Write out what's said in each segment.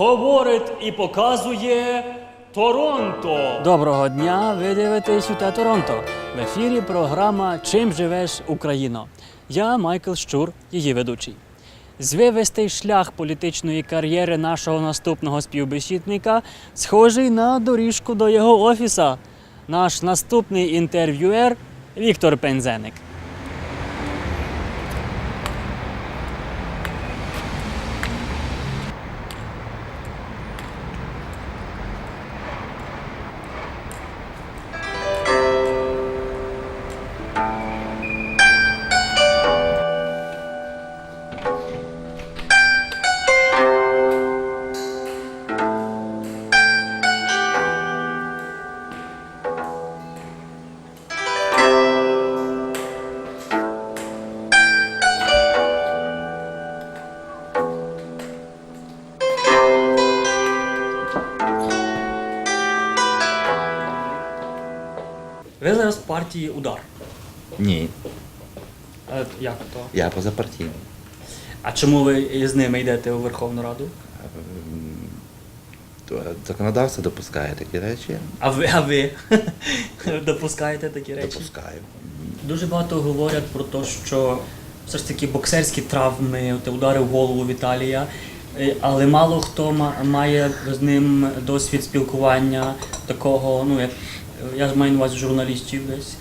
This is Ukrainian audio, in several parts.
говорить і показує Торонто. Доброго дня! Ви дивитесь УТ Торонто. В ефірі програма Чим живеш Україно. Я Майкл Щур, її ведучий. Звивистий шлях політичної кар'єри нашого наступного співбесідника схожий на доріжку до його офіса. Наш наступний інтерв'юер Віктор Пензеник. Зараз партії удар. Ні, Е, Як то? я позапартійний. А чому ви з ними йдете у Верховну Раду? То Законодавство допускає такі речі. А ви, а ви допускаєте такі речі? Допускаю. Дуже багато говорять про те, що все ж таки боксерські травми, от удари в голову Віталія, е, але мало хто ма- має з ним досвід спілкування такого, ну як я маю на увазі журналістів десь,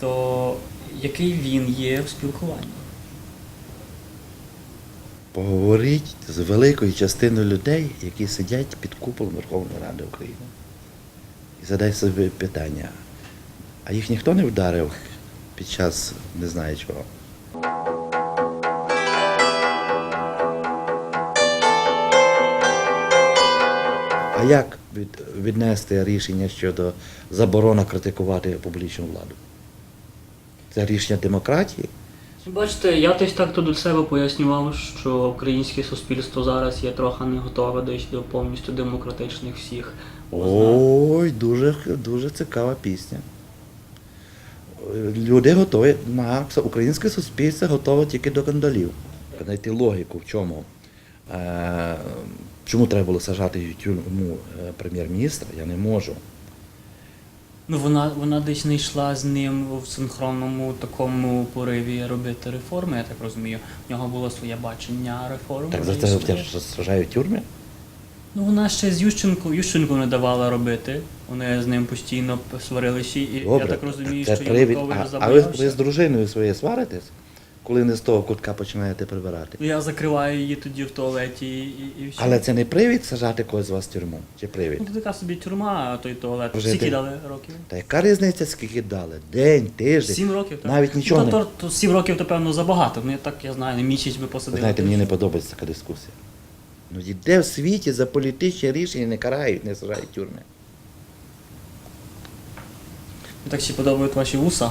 то який він є в спілкуванні? Поговоріть з великою частиною людей, які сидять під куполом Верховної Ради України. І задай собі питання, а їх ніхто не вдарив під час не знаю чого. А як віднести рішення щодо заборони критикувати публічну владу? Це рішення демократії? Бачите, я десь так то до себе пояснював, що українське суспільство зараз є трохи не готове до повністю демократичних всіх. Ой, дуже, дуже цікава пісня. Люди готові, на українське суспільство готове тільки до кандалів. Знайти логіку в чому. Чому треба було сажати тюрму е, прем'єр-міністра, я не можу. Ну вона вона десь не йшла з ним в синхронному такому пориві робити реформи, я так розумію. В нього було своє бачення реформ. Так за це своє. сажають в тюрмі? Ну вона ще з Ющенко, Ющенко не давала робити. Вони з ним постійно сварилися, і я так розумію, це що привід. Янукович А, а ви, ви з дружиною своєю сваритесь, коли не з того кутка починаєте прибирати? Ну, Я закриваю її тоді в туалеті і, і, і все. Але це не привід сажати когось з вас в тюрму? Чи привід? Ну, то така собі тюрма, а той туалет. Вже Скільки ти- дали років? Та яка різниця, скільки дали? День, тиждень. Сім років, так? Навіть нічого ну, не. то, то, то сім років, то певно, забагато. Ну я так я знаю, не місяць би Ви посадили. знаєте, мені не подобається така дискусія. Ну, і де в світі за політичні рішення не карають, не сажають тюрми? Мені так ще подобають ваші вуса.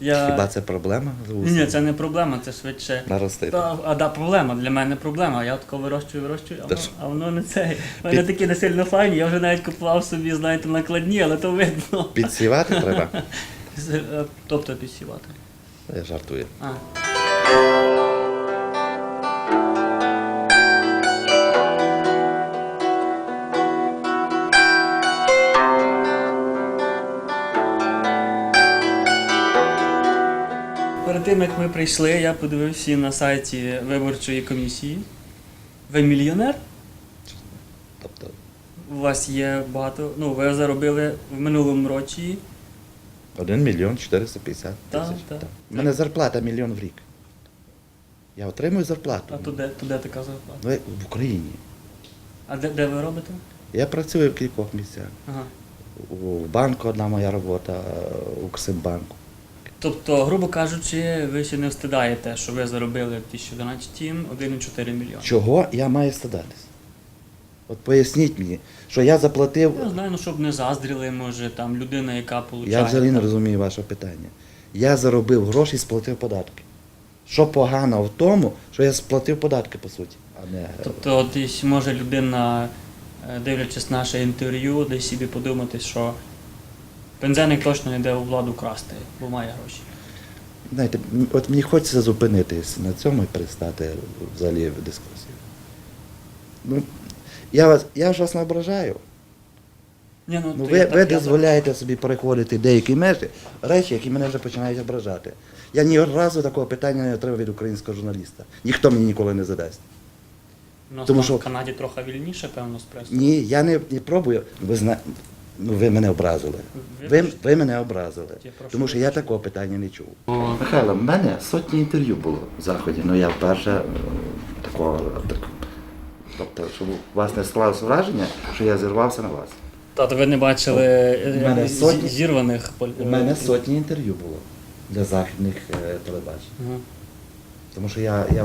Я... Хіба це проблема? Ні, це не проблема, це швидше. Наростити. Та, а да, проблема. Для мене проблема. Я тако вирощую, вирощую, а воно, а воно не це. Вони Під- такі не сильно файні, я вже навіть купував собі, знаєте, накладні, але то видно. Підсівати треба? Е, Тобто підсівати. Я жартую. А. тим, як ми прийшли, я подивився на сайті виборчої комісії. Ви мільйонер? Тобто, У вас є багато. Ну, ви заробили в минулому році. 1 мільйон 450 Так, тисяч. так. Так. У мене зарплата мільйон в рік. Я отримую зарплату. А то де, то де така зарплата? Ну, в Україні. А де, де ви робите? Я працюю в кількох місцях. Ага. У банку одна моя робота, у Ксимбанку. Тобто, грубо кажучи, ви ще не встидаєте, що ви заробили в 2012 1,4 мільйони. Чого я маю стидатись? От поясніть мені, що я заплатив. Я знаю, ну щоб не заздріли, може, там людина, яка получає. Я взагалі не розумію ваше питання. Я заробив гроші і сплатив податки. Що погано в тому, що я сплатив податки, по суті, а не. Тобто, десь може людина, е, дивлячись наше інтерв'ю, десь собі подумати, що пензеник точно не йде у владу красти, бо має гроші. Знаєте, от мені хочеться зупинитись на цьому і перестати взагалі в дискусію. Ну, Я вас, я ж вас не ображаю. Ні, Ну, то ви, я ви так- я так- дозволяєте собі переходити деякі межі, речі, які мене вже починають ображати. Я ні разу такого питання не отримав від українського журналіста. Ніхто мені ніколи не задасть. У нас тому там що- в Канаді трохи вільніше, певно, з пресою. Ні, я не, не пробую. Ви зна... ну, ви мене образили. Ви, ви мене образили. Тому що я такого питання не чув. Михайло, в мене сотні інтерв'ю було в заході. Ну я вперше е, такого. Так, тобто, щоб у вас не склалося враження, що я зірвався на вас. Тато, ви не бачили е, У мене е, сотні- зірваних У мене сотні інтерв'ю було для західних е, телебачень. Ага. Тому що я, я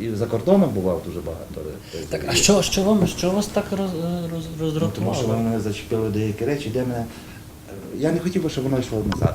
і за кордоном бував дуже багато. Так, а що, що вам що вас так роз, роз, Ну, тому що вони зачепили деякі речі, де мене. е, Я не хотів би, щоб воно йшло назад.